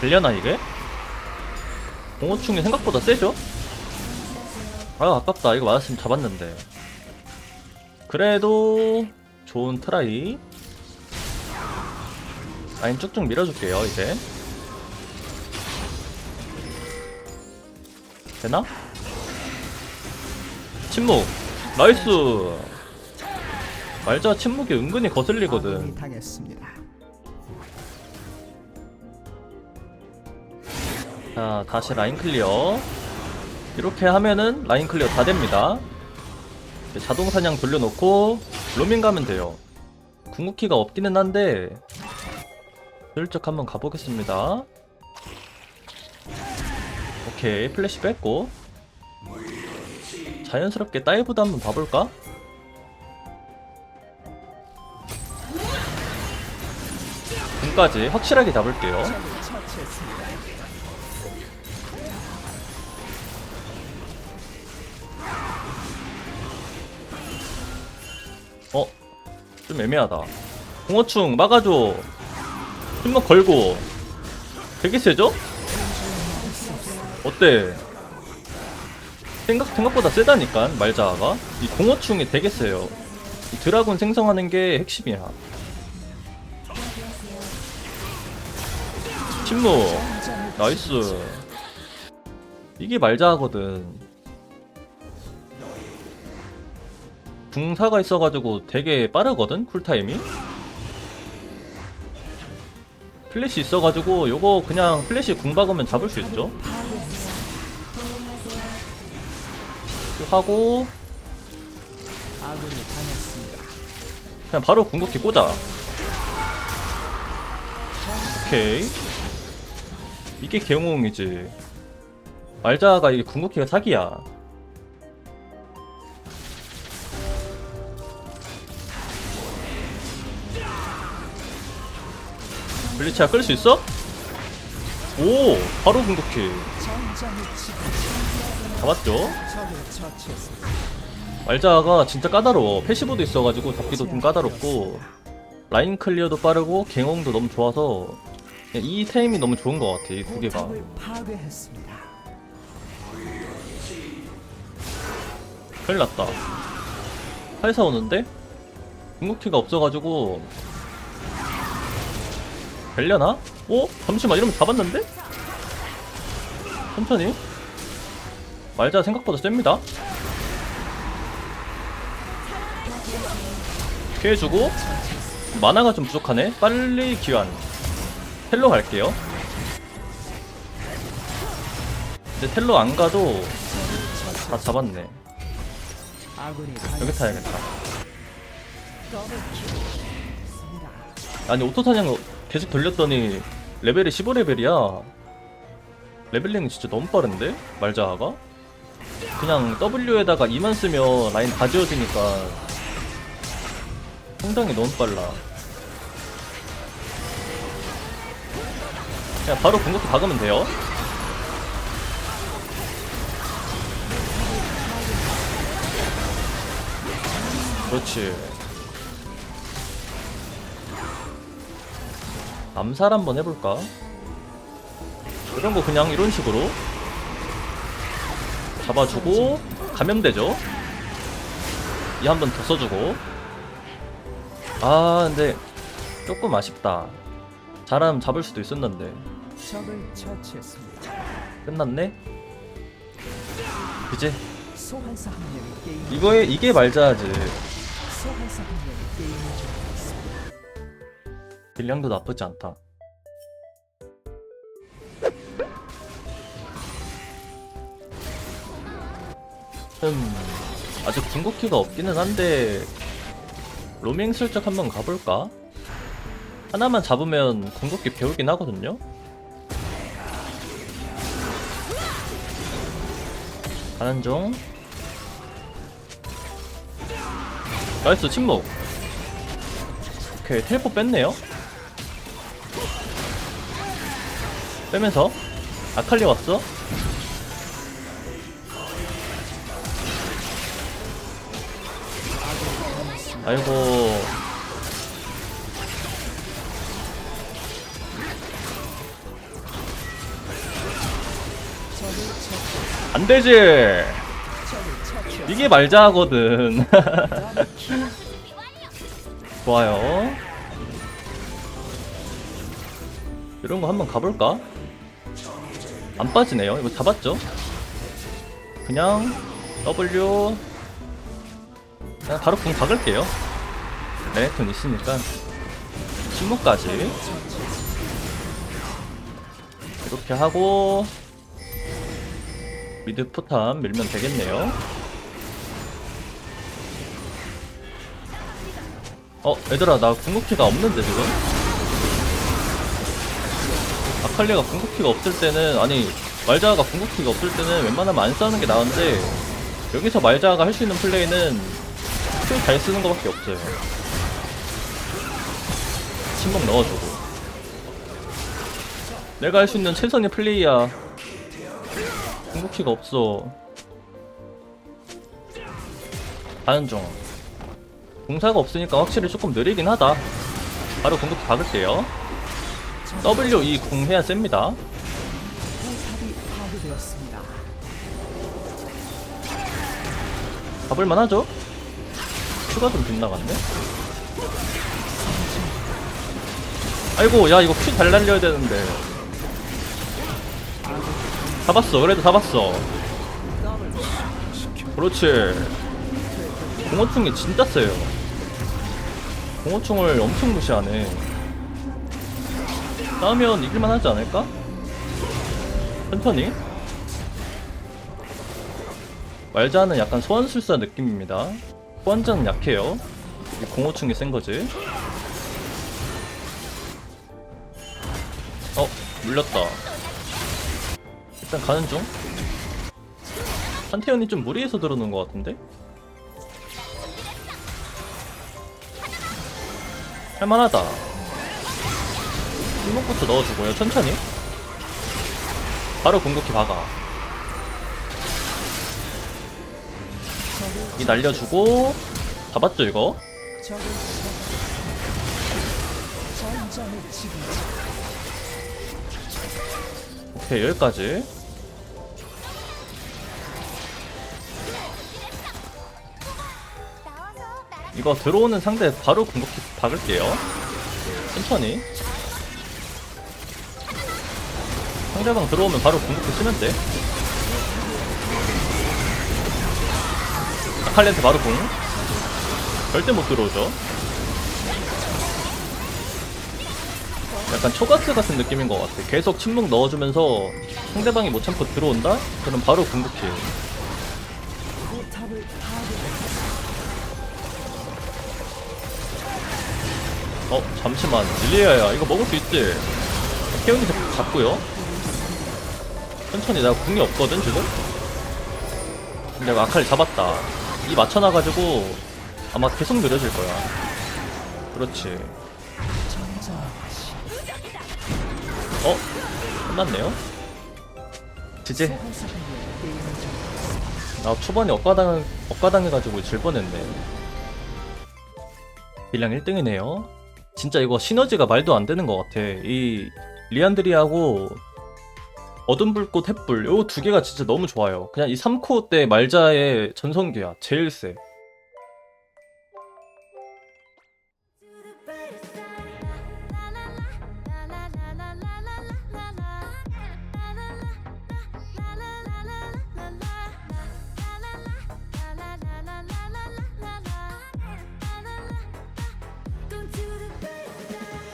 되려나 이게? 공호충이 생각보다 세죠? 아 아깝다 이거 맞았으면 잡았는데 그래도 좋은 트라이 라인 쭉쭉 밀어줄게요 이제 되나? 침묵 나이스 말자 침묵이 은근히 거슬리거든 당했습니다. 자 다시 라인 클리어. 이렇게 하면은 라인 클리어 다 됩니다. 자동 사냥 돌려놓고 로밍 가면 돼요. 궁극기가 없기는 한데 슬쩍 한번 가보겠습니다. 오케이 플래시 뺐고. 자연스럽게 다이브도 한번 봐볼까? 궁까지 확실하게 잡을게요 좀 애매하다. 공어충 막아줘. 힘만 걸고. 되게 세죠? 어때? 생각, 생각보다 세다니까, 말자가. 이 공어충이 되게 세요. 이 드라군 생성하는 게 핵심이야. 침묵. 나이스. 이게 말자거든. 궁사가 있어가지고 되게 빠르거든 쿨타임이? 플래시 있어가지고 요거 그냥 플래시 궁 박으면 잡을 수 있죠? 하고. 그냥 바로 궁극기 꽂아. 오케이. 이게 개웅이지. 말자가 이게 궁극기가 사기야 블리치야 끌 수 있어? 오 바로 궁극기 잡았죠. 말자가 진짜 까다로워 패시브도 있어가지고 잡기도 좀 까다롭고 라인 클리어도 빠르고 갱홍도 너무 좋아서 이 템이 너무 좋은 것 같아 이 두 개가. 큰일 났다 회사 오는데 궁극기가 없어가지고 되려나? 어? 잠시만 이러면 잡았는데? 천천히 말자 생각보다 셉니다 피해주고 만화가 좀 부족하네 빨리 기환 텔로 갈게요 근데 텔로 안 가도 다 잡았네 여기. 타야겠다 아니 오토사냥 계속 돌렸더니 레벨이 15레벨이야 레벨링이 진짜 너무 빠른데? 말자가? 그냥 W에다가 2만 쓰면 라인 다 지워지니까 상당히 너무 빨라 그냥 바로 궁극기 박으면 돼요 그렇지 암살 한번 해볼까? 이런 거 그냥 이런 식으로 잡아주고 감염되죠? 이 한 번 더 써주고 아 근데 조금 아쉽다 잘하면 잡을 수도 있었는데 적을 처치했습니다. 끝났네? 이제 소환사 한 명이 게임 이거에 이게 말자지 소환사 한 명이 게임을 중단했습니다. 딜량도 나쁘지 않다 음 아직 궁극기가 없기는 한데 로밍 슬쩍 한번 가볼까? 하나만 잡으면 궁극기 배우긴 하거든요? 중 나이스 침묵 오케이 텔포 뺐네요 빼면서? 아칼리 왔어? 아이고. 안되지. 이게 말자하거든. 좋아요. 이런거 한번 가볼까? 안 빠지네요. 이거 잡았죠? 그냥 W 그냥 바로 궁 박을게요. 레네톤 있으니까 침묵까지 이렇게 하고 미드 포탄 밀면 되겠네요. 어, 얘들아, 나 궁극기가 없는데, 지금? 아칼리가 궁극기가 없을 때는, 아니, 말자가 궁극기가 없을 때는 웬만하면 안 싸는 게 나은데, 여기서 말자가 할 수 있는 플레이는 큐 잘 쓰는 것밖에 없어요. 침묵 넣어주고. 내가 할 수 있는 최선의 플레이야. 궁극기가 없어. 중. 공사가 없으니까 확실히 조금 느리긴 하다. 바로 공격기 박을게요. W 이 궁 해야 셉니다. 잡을만 하죠? 추가 좀 빗나갔네? 아이고, 야, 이거 피잘 날려야 되는데. 잡았어, 그래도 잡았어. 그렇지. 공호충이 진짜 세요. 공호충을 엄청 무시하네. 싸우면 이길만 하지 않을까? 천천히. 말자는 약간 소환술사 느낌입니다. 소환자는 약해요. 이 공호충이 센 거지. 어, 물렸다. 일단 가는 중. 한태현이 좀 무리해서 들어놓은 것 같은데? 할만하다. 침묵부터 넣어주고요, 천천히. 바로 궁극기 박아. 이 날려주고 잡았죠 이거? 오케이 여기까지 이거 들어오는 상대 바로 궁극기 박을게요 천천히 상대방 들어오면 바로 궁극기 쓰면 돼 아칼리한테 바로 궁 절대 못 들어오죠 약간 초가스 같은 느낌인 것 같아. 계속 침묵 넣어주면서 상대방이 못 참고 들어온다? 그럼 바로 궁극기. 어, 잠시만. 릴리아야, 이거 먹을 수 있지? 태훈이 잡고요. 천천히, 나 궁이 없거든, 지금? 근데 아칼리 잡았다. 이 맞춰놔가지고 아마 계속 느려질 거야. 그렇지. 어? 끝났네요? 지지? 나 초반에 억가당, 억가당해가지고 질 뻔했네. 딜량 1등이네요. 진짜 이거 시너지가 말도 안 되는 것 같아. 이 리안드리하고 어둠 불꽃 햇불 요 두 개가 진짜 너무 좋아요. 그냥 이 3코 때 말자의 전성기야. 제일 세.